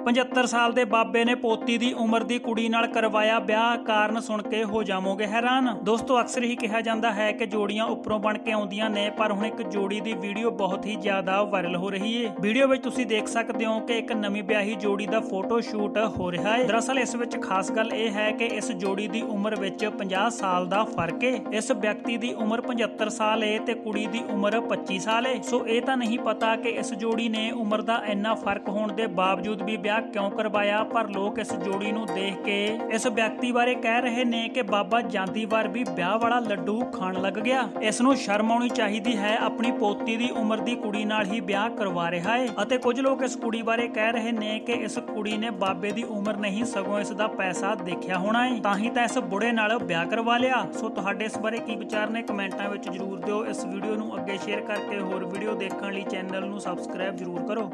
75 ਸਾਲ ਦੇ ਬਾਬੇ ਨੇ ਪੋਤੀ ਦੀ ਉਮਰ ਦੀ ਕੁੜੀ ਨਾਲ ਕਰਵਾਇਆ ਵਿਆਹ ਕਾਰਨ ਸੁਣ ਕੇ ਹੋ ਜਾਵੋਗੇ ਹੈਰਾਨ। ਦੋਸਤੋ, ਅਕਸਰ ਹੀ ਕਿਹਾ ਜਾਂਦਾ ਹੈ ਕਿ ਜੋੜੀਆਂ ਉੱਪਰੋਂ ਬਣ ਕੇ ਆਉਂਦੀਆਂ ਨੇ, ਪਰ ਹੁਣ ਇੱਕ ਜੋੜੀ ਦੀ ਵੀਡੀਓ ਬਹੁਤ ਹੀ ਜ਼ਿਆਦਾ ਵਾਇਰਲ ਹੋ ਰਹੀ ਹੈ ਵੀਡੀਓ ਵਿੱਚ ਤੁਸੀਂ ਦੇਖ ਸਕਦੇ ਹੋ ਕਿ ਇੱਕ ਨਵੀਂ ਵਿਆਹੀ ਜੋੜੀ ਦਾ ਫੋਟੋ ਸ਼ੂਟ ਹੋ ਰਿਹਾ ਹੈ ਦਰਅਸਲ, ਇਸ ਵਿੱਚ ਖਾਸ ਗੱਲ ਇਹ ਹੈ ਕਿ ਇਸ ਜੋੜੀ ਦੀ ਉਮਰ ਵਿੱਚ 50 ਸਾਲ ਦਾ ਫ਼ਰਕ ਹੈ ਇਸ ਵਿਅਕਤੀ ਦੀ ਉਮਰ 75 ਸਾਲ ਹੈ ਤੇ ਕੁੜੀ ਦੀ ਉਮਰ 25 ਸਾਲ ਹੈ ਸੋ ਇਹ ਤਾਂ ਨਹੀਂ ਪਤਾ ਕਿ ਇਸ ਜੋੜੀ ਨੇ ਉਮਰ ਦਾ ਇੰਨਾ ਫ਼ਰਕ ਹੋਣ ਦੇ ਬਾਵਜੂਦ ਵੀ ਵਿਆਹ ਕਿਉਂ ਕਰਵਾਇਆ? ਪਰ ਲੋਕ ਇਸ ਜੋੜੀ ਨੂੰ ਦੇਖ ਕੇ ਇਸ ਵਿਅਕਤੀ ਬਾਰੇ ਕਹਿ ਰਹੇ ਨੇ ਕਿ ਬਾਬਾ ਜਾਂਦੀ ਵਾਰ ਵੀ ਵਿਆਹ ਵਾਲਾ ਲੱਡੂ ਖਾਣ ਲੱਗ ਗਿਆ। ਇਸ ਨੂੰ ਸ਼ਰਮ ਆਉਣੀ ਚਾਹੀਦੀ ਹੈ। ਆਪਣੀ ਪੋਤੀ ਦੀ ਉਮਰ ਦੀ ਕੁੜੀ ਨਾਲ ਹੀ ਵਿਆਹ ਕਰਵਾ ਰਿਹਾ ਹੈ ਅਤੇ ਕੁਝ ਲੋਕ ਇਸ ਕੁੜੀ ਬਾਰੇ ਕਹਿ ਰਹੇ ਨੇ ਕਿ ਇਸ ਕੁੜੀ ਨੇ ਬਾਬੇ ਦੀ ਉਮਰ ਨਹੀਂ, ਸਗੋਂ ਇਸ ਦਾ ਪੈਸਾ ਦੇਖਿਆ ਹੋਣਾ ਹੈ। ਤਾਂ ਹੀ ਤਾਂ ਇਸ ਬੁੜੇ ਨਾਲ ਵਿਆਹ ਕਰਵਾ ਲਿਆ। ਸੋ ਤੁਹਾਡੇ ਇਸ ਬਾਰੇ ਕੀ ਵਿਚਾਰ ਨੇ ਕਮੈਂਟਾਂ ਵਿੱਚ ਜਰੂਰ ਦਿਓ। ਇਸ ਵੀਡੀਓ ਨੂੰ ਅੱਗੇ ਸ਼ੇਅਰ ਕਰਕੇ ਹੋਰ ਵੀਡੀਓ ਦੇਖਣ ਲਈ ਚੈਨਲ ਨੂੰ ਸਬਸਕ੍ਰਾਈਬ ਜਰੂਰ ਕਰੋ।